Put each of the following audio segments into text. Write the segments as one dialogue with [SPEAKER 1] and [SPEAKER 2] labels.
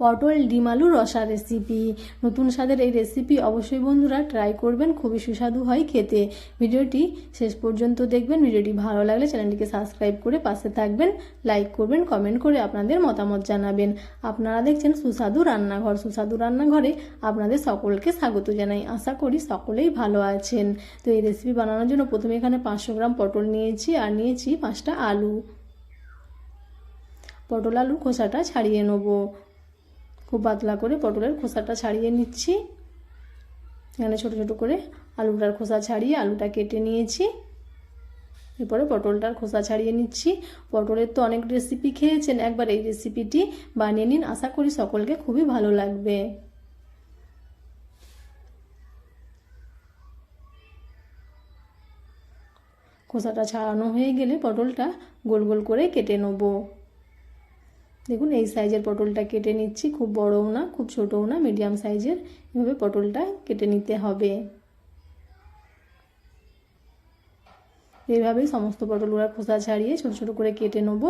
[SPEAKER 1] পটল, ডিম, আলু রসা রেসিপি নতুন স্বাদের এই রেসিপি অবশ্যই বন্ধুরা ট্রাই করবেন, খুবই সুস্বাদু হয় খেতে। ভিডিওটি শেষ পর্যন্ত দেখবেন, ভিডিওটি ভালো লাগলে চ্যানেলটিকে সাবস্ক্রাইব করে পাশে থাকবেন লাইক করবেন কমেন্ট করে আপনাদের মতামত জানাবেন। আপনারা দেখছেন সুস্বাদু রান্নাঘর, সুস্বাদু রান্নাঘরে আপনাদের সকলকে স্বাগত জানাই। আশা করি সকলেই ভালো আছেন। তো এই রেসিপি বানানোর জন্য প্রথমে এখানে পাঁচশো গ্রাম পটল নিয়েছি, আর নিয়েছি পাঁচটা আলু। পটল আলুর খোসাটা ছাড়িয়ে নেব। খুব পাতলা করে পটলের খোসাটা ছাড়িয়ে নিচ্ছি। এখানে ছোট ছোট করে আলুটার খোসা ছাড়িয়ে আলুটা কেটে নিয়েছি। এরপরে পটলটার খোসা ছাড়িয়ে নিচ্ছি। পটলের তো অনেক রেসিপি খেয়েছেন, একবার এই রেসিপিটি বানিয়ে নিন। আশা করি সকলকে খুবই ভালো লাগবে। খোসাটা ছাড়ানো হয়ে গেলে পটলটা গোল গোল করে কেটে নেব। দেখুন, এই সাইজের পটলটা কেটে নিচ্ছি। খুব বড়ও না, খুব ছোটও না, মিডিয়াম সাইজের। এভাবে পটলটা কেটে নিতে হবে। এইভাবেই সমস্ত পটলগুলো খোসা ছাড়িয়ে ছোট ছোট করে কেটে নেব।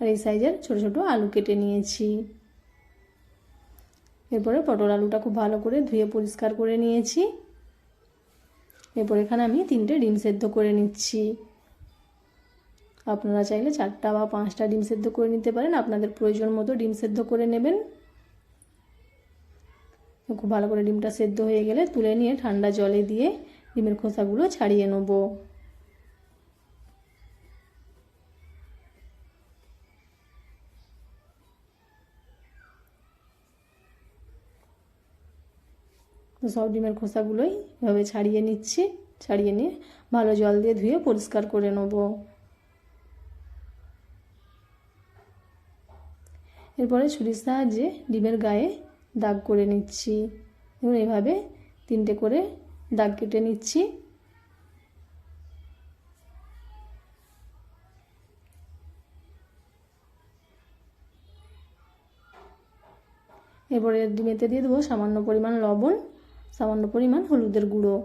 [SPEAKER 1] আর এই সাইজের ছোট ছোট আলু কেটে নিয়েছি। এরপরে পটল আলুটা খুব ভালো করে ধুয়ে পরিষ্কার করে নিয়েছি। এরপর এখানে আমি তিনটে ডিম সেদ্ধ করে নিচ্ছি। আপনারা চাইলে চারটা বা পাঁচটা ডিম সেদ্ধ করে নিতে পারেন। আপনাদের প্রয়োজন মতো ডিম সেদ্ধ করে নেবেন। খুব ভালো করে ডিমটা সেদ্ধ হয়ে গেলে তুলে নিয়ে ঠান্ডা জলে দিয়ে ডিমের খোসাগুলো ছাড়িয়ে নেব। সব ডিমের খোসাগুলোই এভাবে ছাড়িয়ে নিচ্ছি। ছাড়িয়ে নিয়ে ভালো জল দিয়ে ধুয়ে পরিষ্কার করে নেব। এরপরে ছুরির সাহায্যে ডিমের গায়ে দাগ করে নিচ্ছি। এবং এইভাবে তিনটে করে দাগ কেটে নিচ্ছি। এরপরে ডিমেতে দিয়ে দেবো সামান্য পরিমাণ লবণ, সামান্য পরিমাণ হলুদের গুঁড়ো।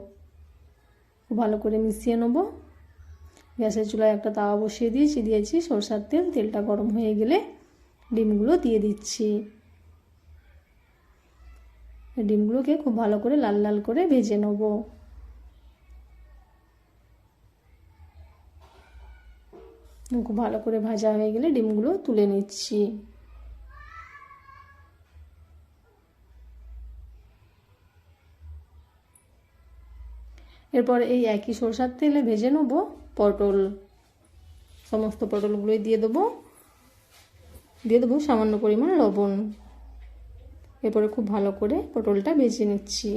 [SPEAKER 1] ভালো করে মিশিয়ে নেব। গ্যাসের চুলায় একটা তাওয়া বসিয়ে দিয়েছি দিয়েছি সরষার তেল, তেলটা গরম হয়ে গেলে ডিমগুলো দিয়ে দিচ্ছি। ডিমগুলোকে খুব ভালো করে লাল লাল করে ভেজে নেব। খুব ভালো করে ভাজা হয়ে গেলে ডিমগুলো তুলে নিচ্ছি। এরপর এই একই সরষার তেলে ভেজে নেব পটল। সমস্ত পটলগুলোই দিয়ে দেবো। দিয়ে দেবো সামান্য পরিমাণ লবণ। এরপরে খুব ভালো করে পটলটা ভেজে নিচ্ছি।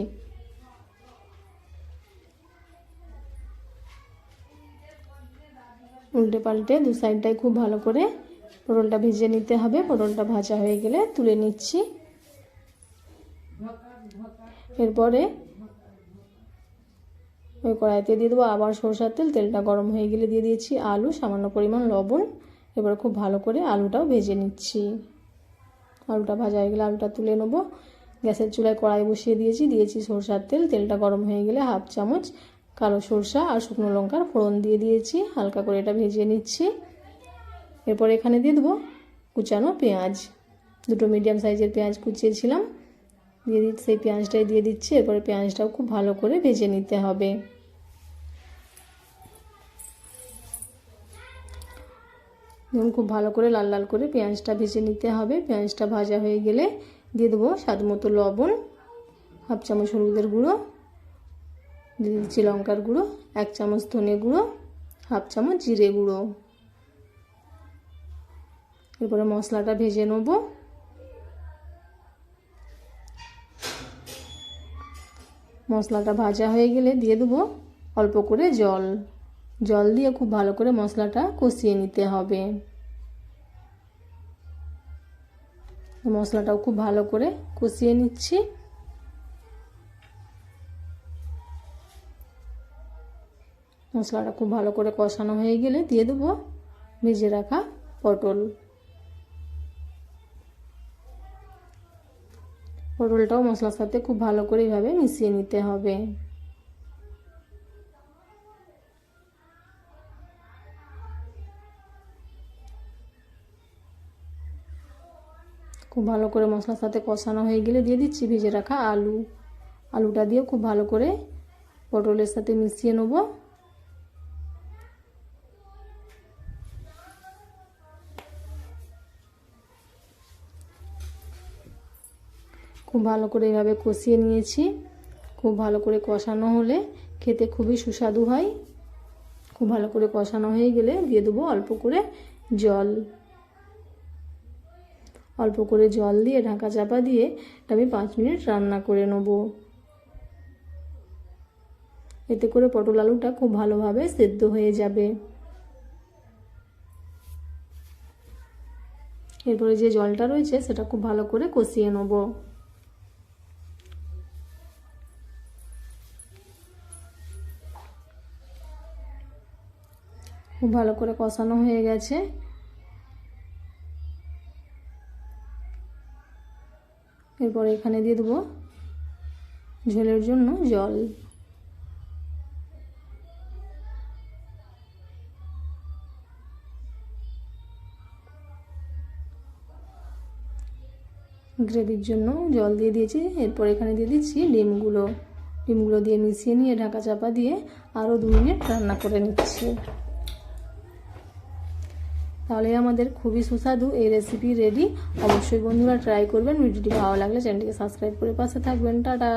[SPEAKER 1] উল্টে পাল্টে দু সাইডটায় খুব ভালো করে পটলটা ভেজে নিতে হবে। পটলটা ভাজা হয়ে গেলে তুলে নিচ্ছি। এরপরে ওই কড়াইতে দিয়ে দেবো আবার সরষার তেল। তেলটা গরম হয়ে গেলে দিয়ে দিয়েছি আলু, সামান্য পরিমাণ লবণ। এবার খুব ভালো করে আলুটাও ভেজে নিচ্ছি। আলুটা ভাজা হয়ে গেলে আলুটা তুলে নেব। গ্যাসের চুলায় কড়াই বসিয়ে দিয়েছি দিয়েছি সরষার তেল। তেলটা গরম হয়ে গেলে হাফ চামচ কালো সরষা আর শুকনো লঙ্কার ফোড়ন দিয়ে দিয়েছি। হালকা করে এটা ভেজে নিচ্ছি। এরপর এখানে দিয়ে দেবো কুচানো পেঁয়াজ। দুটো মিডিয়াম সাইজের পেঁয়াজ কুচিয়েছিলাম। দিয়ে দিচ্ছি, সেই পেঁয়াজটাই দিয়ে দিচ্ছি। এরপরে পেঁয়াজটাও খুব ভালো করে ভেজে নিতে হবে। এবং খুব ভালো করে লাল লাল করে পেঁয়াজটা ভেজে নিতে হবে। পেঁয়াজটা ভাজা হয়ে গেলে দিয়ে দেবো স্বাদ মতো লবণ, হাফ চামচ হলুদের গুঁড়ো, দিয়ে লঙ্কার গুঁড়ো, এক চামচ ধনে গুঁড়ো, হাফ চামচ জিরে গুঁড়ো। এরপরে মশলাটা ভেজে নেব। মশলাটা ভাজা হয়ে গেলে দিয়ে দেবো অল্প করে জল। জল দিয়ে খুব ভালো করে মশলাটা কষিয়ে নিতে হবে। মশলাটাও খুব ভালো করে কষিয়ে নিচ্ছি। মশলাটা খুব ভালো করে কষানো হয়ে গেলে দিয়ে দেবো ভেজে রাখা পটল। পটলটাও মশলার সাথে খুব ভালো করে এইভাবে মিশিয়ে নিতে হবে। খুব ভালো করে মশলার সাথে কষানো হয়ে গেলে দিয়ে দিচ্ছি ভেজে রাখা আলু। আলুটা দিয়ে খুব ভালো করে পটলের সাথে মিশিয়ে নেব। খুব ভালো করে এভাবে কষিয়ে নিয়েছি। খুব ভালো করে কষানো হলে খেতে খুবই সুস্বাদু হয়। খুব ভালো করে কষানো হয়ে গেলে দিয়ে দেবো অল্প করে জল। অল্প করে জল দিয়ে ঢাকা চাপা দিয়ে এটা আমি পাঁচ মিনিট রান্না করে নেব। এতে করে পটল আলুটা খুব ভালোভাবে সেদ্ধ হয়ে যাবে। এরপরে যে জলটা রয়েছে সেটা খুব ভালো করে কষিয়ে নেব। খুব ভালো করে কষানো হয়ে গেছে। এরপর এখানে দিয়ে দেবো ঝোলের জন্য জল। গ্রেভির জন্য জল দিয়ে দিয়েছি। এরপর এখানে দিয়ে দিচ্ছি ডিমগুলো। ডিমগুলো দিয়ে মিশিয়ে নিয়ে ঢাকা চাপা দিয়ে আরও দু মিনিট রান্না করে নিচ্ছি। তাহলে আমাদের খুবই সুস্বাদু এই রেসিপি রেডি অবশ্যই বন্ধুরা ট্রাই করবেন। ভিডিওটি ভালো লাগলে চ্যানেলটিকে সাবস্ক্রাইব করে পাশে থাকবেন। টাটা!